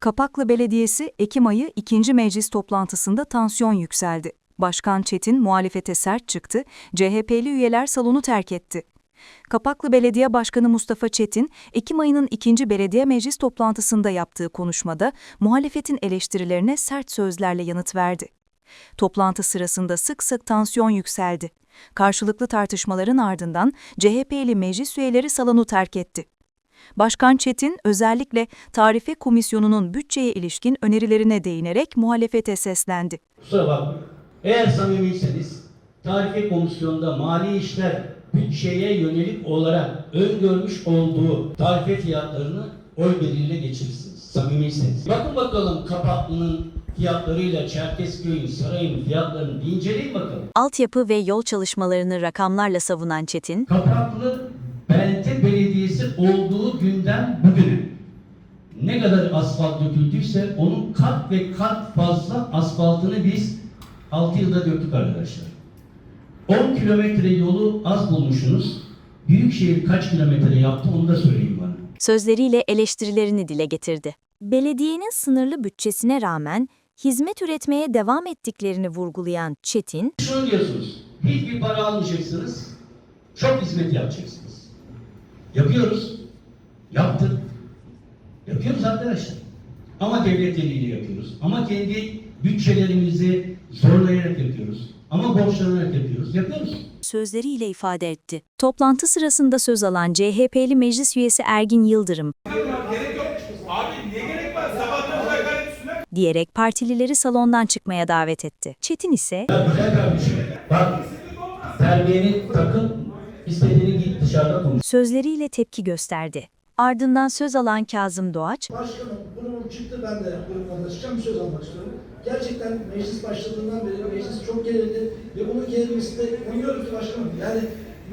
Kapaklı Belediyesi Ekim ayı 2. meclis toplantısında tansiyon yükseldi. Başkan Çetin muhalefete sert çıktı, CHP'li üyeler salonu terk etti. Kapaklı Belediye Başkanı Mustafa Çetin, Ekim ayının 2. belediye meclis toplantısında yaptığı konuşmada muhalefetin eleştirilerine sert sözlerle yanıt verdi. Toplantı sırasında sık sık tansiyon yükseldi. Karşılıklı tartışmaların ardından CHP'li meclis üyeleri salonu terk etti. Başkan Çetin özellikle Tarife Komisyonu'nun bütçeye ilişkin önerilerine değinerek muhalefete seslendi. Kusura bakmayın. Eğer samimiyseniz Tarife Komisyonu'nda mali işler bütçeye yönelik olarak öngörmüş olduğu tarife fiyatlarını oy birliğiyle geçirirsiniz. Samimiyseniz. Bakın bakalım Kapaklı'nın fiyatlarıyla Çerkezköy'ün, Saray'ın fiyatlarını bir inceleyin bakalım. Altyapı ve yol çalışmalarını rakamlarla savunan Çetin, Kapaklı Belte Belediyesi olduğu ne kadar asfalt döküldüyse onun kat ve kat fazla asfaltını biz 6 yılda döktük arkadaşlar. 10 kilometre yolu az bulmuşsunuz. Büyükşehir kaç kilometre yaptı onu da söyleyin bana. sözleriyle eleştirilerini dile getirdi. Belediyenin sınırlı bütçesine rağmen hizmet üretmeye devam ettiklerini vurgulayan Çetin, Şunu diyorsunuz, hiçbir para almayacaksınız, çok hizmet yapacaksınız. Yapıyoruz, yaptık. Yapıyoruz arkadaşlar. Ama devlet eliyle yapıyoruz. Ama kendi bütçelerimizi zorlayarak yapıyoruz. Ama borçlanarak yapıyoruz. Yapıyoruz. Sözleriyle ifade etti. Toplantı sırasında söz alan CHP'li meclis üyesi Ergin Yıldırım, diyerek partilileri salondan çıkmaya davet etti. Çetin ise Ya güzel kardeşim. Bak, terbiyeni takın, istediğini git dışarıda konuş. sözleriyle tepki gösterdi. Ardından söz alan Kazım Doğaç, Başkanım, grubum çıktı ben de grubumdan çıkacağım bir söz almak istiyorum. Gerçekten meclis başladığından beri meclis çok gerildi ve bunun gerilmesi de umuyorum ki başkanım yani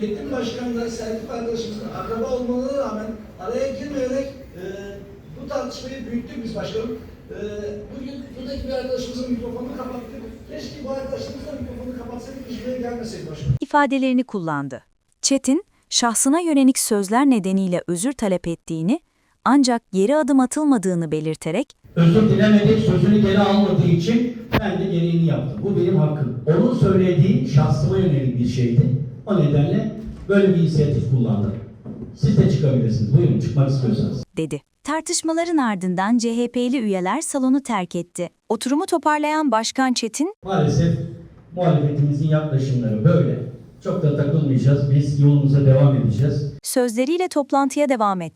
Metin Başkan'la Serkip arkadaşımızın akraba olmalarına rağmen araya girmeyerek e, bu tartışmayı büyüttük biz başkanım. E, bugün buradaki bir arkadaşımızın mikrofonunu kapattık. Keşke bu arkadaşımız da mikrofonu kapatsaydık işlere gelmeseydi başkanım. ifadelerini kullandı. Çetin, şahsına yönelik sözler nedeniyle özür talep ettiğini, ancak geri adım atılmadığını belirterek, Özür dilemedi, sözünü geri almadığı için ben de gereğini yaptım. Bu benim hakkım. Onun söylediği şahsıma yönelik bir şeydi. O nedenle böyle bir inisiyatif kullandım. Siz de çıkabilirsiniz. Buyurun çıkmak istiyorsanız. dedi. Tartışmaların ardından CHP'li üyeler salonu terk etti. Oturumu toparlayan Başkan Çetin, Maalesef muhalefetimizin yaklaşımları böyle. Çok da takılmayacağız. Biz yolumuza devam edeceğiz. sözleriyle toplantıya devam etti.